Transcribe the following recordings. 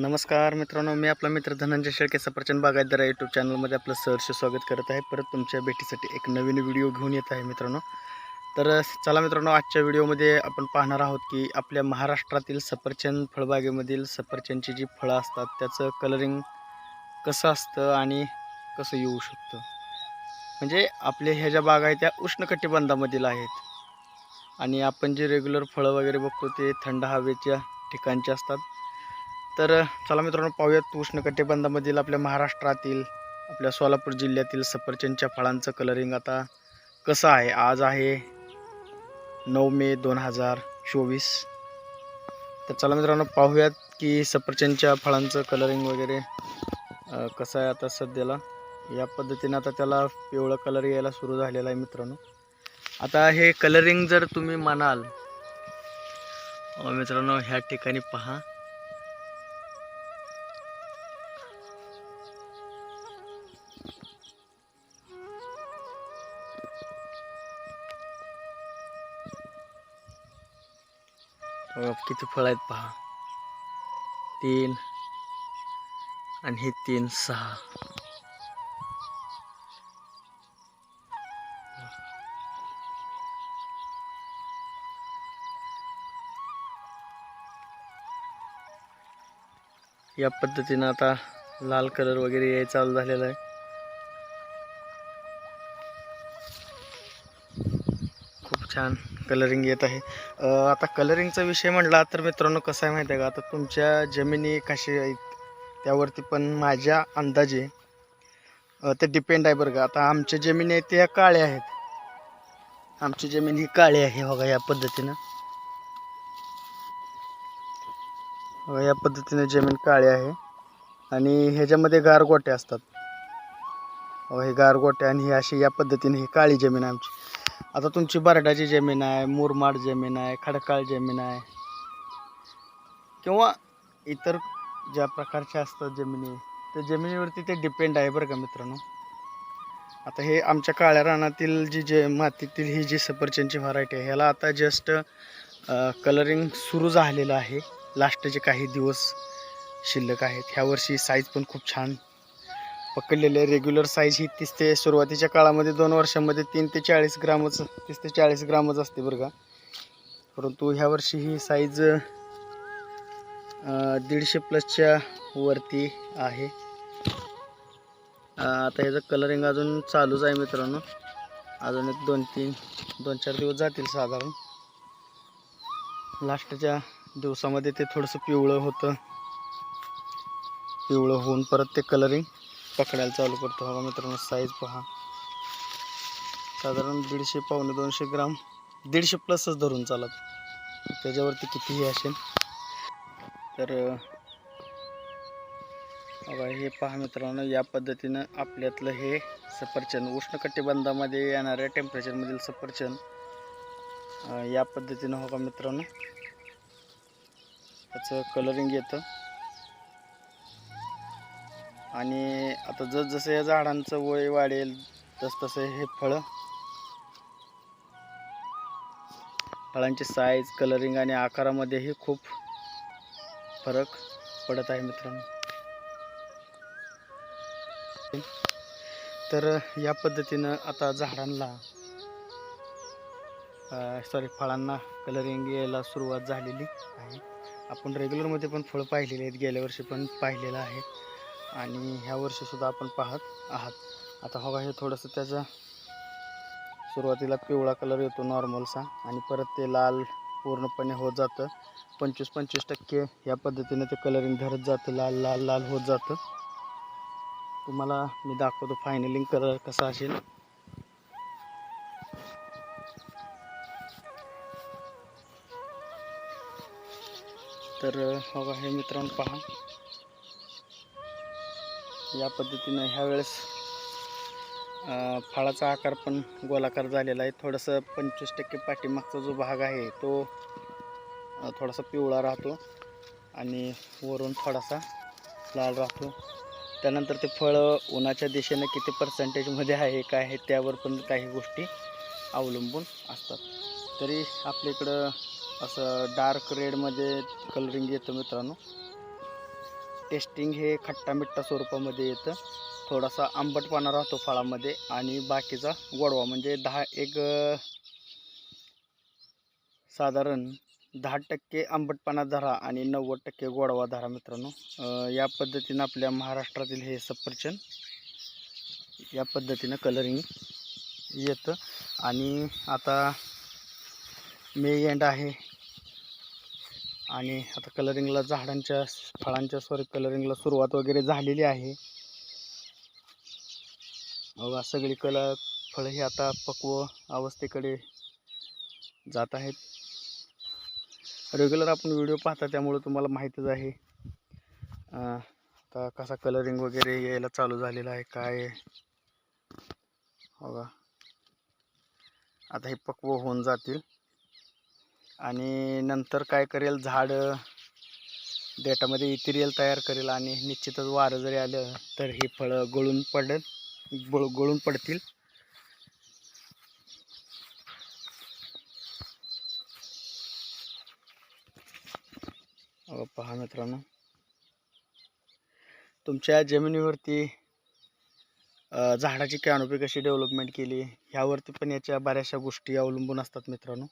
नमस्कार मित्रांनो मी आपला मित्र धनंजय शेळके सफरचंद बागायतदार यूट्यूब चॅनलमध्ये आपलं सहर्ष स्वागत करत आहे. परत तुमच्या भेटीसाठी एक नवीन व्हिडिओ घेऊन येत आहे मित्रांनो. तर चला मित्रांनो आजच्या व्हिडिओमध्ये आपण पाहणार आहोत की आपल्या महाराष्ट्रातील सफरचंद फळबागेमधील सफरचंदची जी फळं असतात त्याचं कलरिंग कसं असतं आणि कसं येऊ शकतं? म्हणजे आपल्या ह्या ज्या बागा आहेत त्या उष्णकटिबंधामधील आहेत. आणि आपण जे रेग्युलर फळं वगैरे बघतो ते थंड हवेच्या ठिकाणचे असतात. तर चला मित्रांनो पाहूयात उष्णकटिबंधामधील आपल्या महाराष्ट्रातील आपल्या सोलापूर जिल्ह्यातील सफरचंदच्या फळांचं कलरिंग आता कसं आहे? आज आहे नऊ मे दोन हजार चोवीस. तर चला मित्रांनो पाहूयात की सफरचंदच्या फळांचं कलरिंग वगैरे कसं आहे आता सध्याला? या पद्धतीने आता त्याला पिवळं कलर यायला सुरू झालेला आहे मित्रांनो. आता हे कलरिंग जर तुम्ही म्हणाल मित्रांनो ह्या ठिकाणी पहा. बघा किती फळ आहेत पहा. तीन आणि हे तीन सहा. या पद्धतीनं आता लाल कलर वगैरे याय चालू झालेला आहे. खूप छान कलरिंग येत आहे. आता कलरिंगचा विषय म्हटला तर मित्रांनो कसं आहे माहिती आहे का? आता तुमच्या जमिनी कशी आहेत त्यावरती पण माझ्या अंदाजे ते डिपेंड आहे बरं का. आता आमच्या जमिनी आहेत त्या काळ्या आहेत. आमची जमीन ही काळी आहे बघा या पद्धतीनं. या पद्धतीने जमीन काळी आहे. आणि ह्याच्यामध्ये गारगोटे असतात. हे गारगोटे आणि ही अशी या पद्धतीने ही काळी जमीन आमची. आता तुमची बरडाची जमीन आहे मुरमाड जमीन आहे खडकाळ जमीन आहे. किंवा इतर ज्या प्रकारच्या असतात जमिनी त्या जमिनीवरती ते डिपेंड आहे बरं का मित्रांनो. आता हे आमच्या काळ्या रानातील जी जे मातीतील ही जी सफरचंदची व्हरायटी आहे ह्याला आता जस्ट कलरिंग सुरू झालेलं आहे. लास्टचे काही दिवस शिल्लक आहेत. ह्या वर्षी साईज पण खूप छान पकडलेले रेग्युलर साईज ही तीस ते सुरुवातीच्या काळामध्ये दोन वर्षामध्ये तीन ते चाळीस ग्रामच तीस ते चाळीस ग्रामच असते बरं का. परंतु ह्या वर्षी ही साईज दीडशे प्लसच्या वरती आहे. आता ह्याचं कलरिंग अजून चालूच आहे मित्रांनो. अजून एक दोन तीन दोन चार दिवस जातील साधारण. लास्टच्या दिवसामध्ये ते थोडंसं पिवळं होतं. पिवळं होऊन परत ते कलरिंग पकडायला चालू करतो. बघा मित्रांनो साईज पहा. साधारण दीडशे पावणे दोनशे ग्राम दीडशे प्लसच धरून चालत. त्याच्यावरती कितीही असेल तर बघा हे पहा मित्रांनो या पद्धतीनं आपल्यातलं हे सफरचंद उष्णकटिबंधामध्ये येणाऱ्या टेम्परेचरमधील सफरचंद या पद्धतीनं हो का मित्रांनो? त्याचं कलरिंग येतं. आणि आता जसजसं या झाडांचं वय वाढेल तसतसं हे फळं फळांची साईज कलरिंग आणि आकारामध्येही खूप फरक पडत आहे मित्रांनो. तर या पद्धतीनं आता झाडांना सॉरी फळांना कलरिंग यायला सुरुवात झालेली आहे. आपण रेग्युलरमध्ये पण फळं पाहिलेली आहेत गेल्या वर्षी पण पाहिलेलं आहे. आणि ह्या वर्षीसुद्धा आपण पाहत आहात. आता हो हवा हे थोडंसं त्याचा सुरुवातीला पिवळा कलर येतो नॉर्मलचा आणि परत ते लाल पूर्णपणे होत जातं. पंचवीस पंचवीस टक्के या पद्धतीने ते कलरिंग धरत जातं. लाल लाल लाल होत जातं. तुम्हाला मी दाखवतो फायनलिंग कलर कसा असेल. तर हो हवा हे मित्रांनो पहा. या पद्धतीनं ह्या वेळेस फळाचा आकार पण गोलाकार झालेला आहे. थोडंसं पंचवीस टक्के पाठीमागचा जो भाग आहे तो थोडासा पिवळा राहतो आणि वरून थोडासा लाल राहतो. त्यानंतर ते फळं उन्हाच्या दिशेनं किती पर्सेंटेजमध्ये आहे काय आहे त्यावर पण काही गोष्टी अवलंबून असतात. तरी आपल्या इकडं असं डार्क रेडमध्ये कलरिंग येतं मित्रांनो. टेस्टिंग हे खट्टा मिठ्ठा स्वरूपामध्ये येतं. थोडासा आंबटपणा राहतो फळामध्ये आणि बाकीचा गोडवा म्हणजे दहा एक साधारण दहा टक्के आंबटपणा धरा आणि नव्वद टक्के गोडवा धरा मित्रांनो. या पद्धतीनं आपल्या महाराष्ट्रातील हे सफरचंद या पद्धतीनं कलरिंग येतं. आणि आता मे एंड आहे आणि आता कलरिंगला झाडांच्या फळांच्या सॉरी कलरिंगला सुरुवात वगैरे झालेली आहे. बघा सगळी कलर फळं ही आता पक्व अवस्थेकडे जात आहेत. रेग्युलर आपण व्हिडिओ पाहता त्यामुळे तुम्हाला माहीतच आहे. आता कसा कलरिंग वगैरे यायला चालू झालेला आहे काय बघा. आता हे पक्व होऊन जातील. आणि नंतर काय करेल झाड डेटामध्ये इतिरियल तयार करेल आणि निश्चितच वारं जरी आलं तर ही फळं गळून पडेल गळ गळून पडतील. पहा मित्रांनो. तुमच्या जमिनीवरती झाडाची कॅनोपी कशी डेव्हलपमेंट केली ह्यावरती पण याच्या बऱ्याचशा गोष्टी अवलंबून असतात मित्रांनो.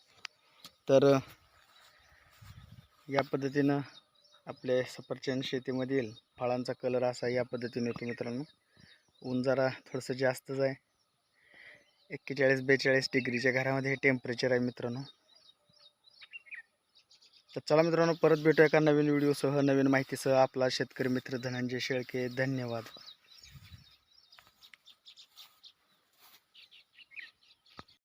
तर या पद्धतीनं आपले सफरचंद शेतीमधील फळांचा कलर असा या पद्धतीने येतो मित्रांनो. ऊन जरा थोडंसं जास्तच आहे. एक्केचाळीस बेचाळीस डिग्रीच्या घरामध्ये हे टेम्परेचर आहे मित्रांनो. तर चला मित्रांनो परत भेटूया एका नवीन व्हिडिओसह नवीन माहितीसह. आपला शेतकरी मित्र धनंजय शेळके धन्यवाद.